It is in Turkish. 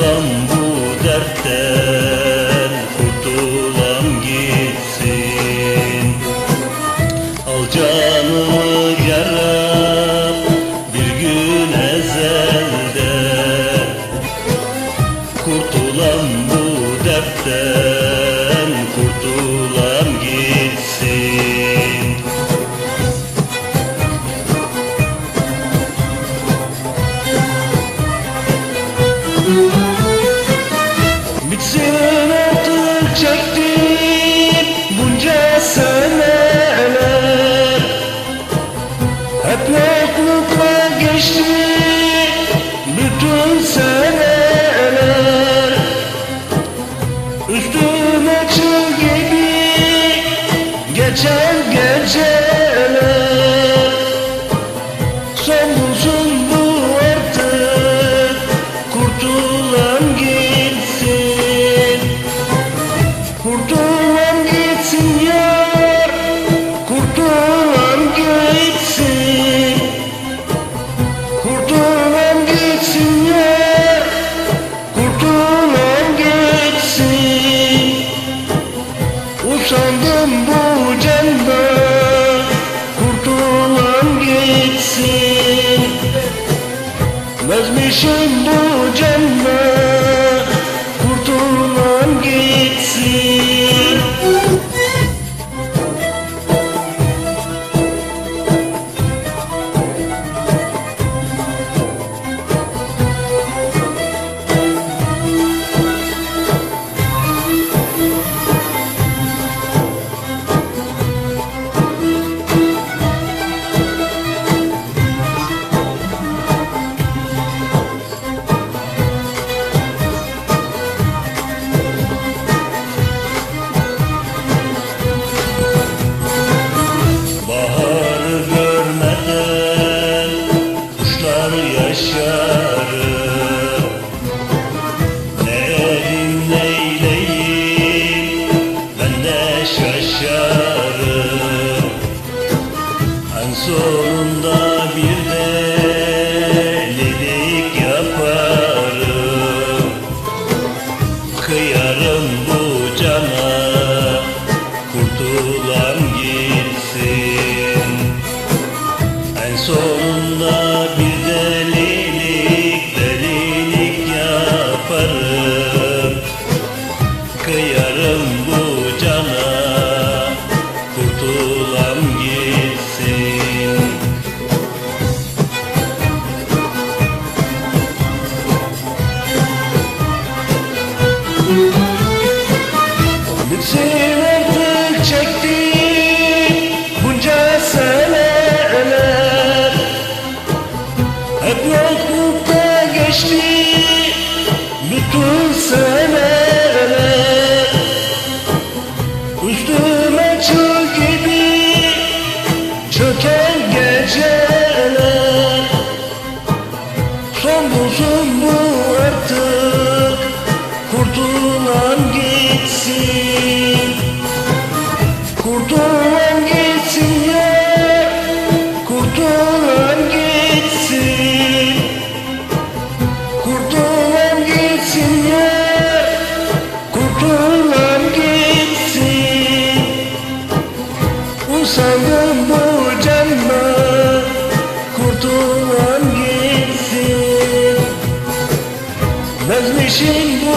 Sevdam bu dertte çektim bunca seneler. Hep yoklukla geçti bütün seneler. Boşandım bu cembe. Kurtulan gitsin. Bezmişim yarım bu cana Son bulsun bu artık? Kurtulan gitsin. Kurtulan gitsin ya. Kurtulan gitsin. Kurtulan gitsin ya. Kurtulan 是你的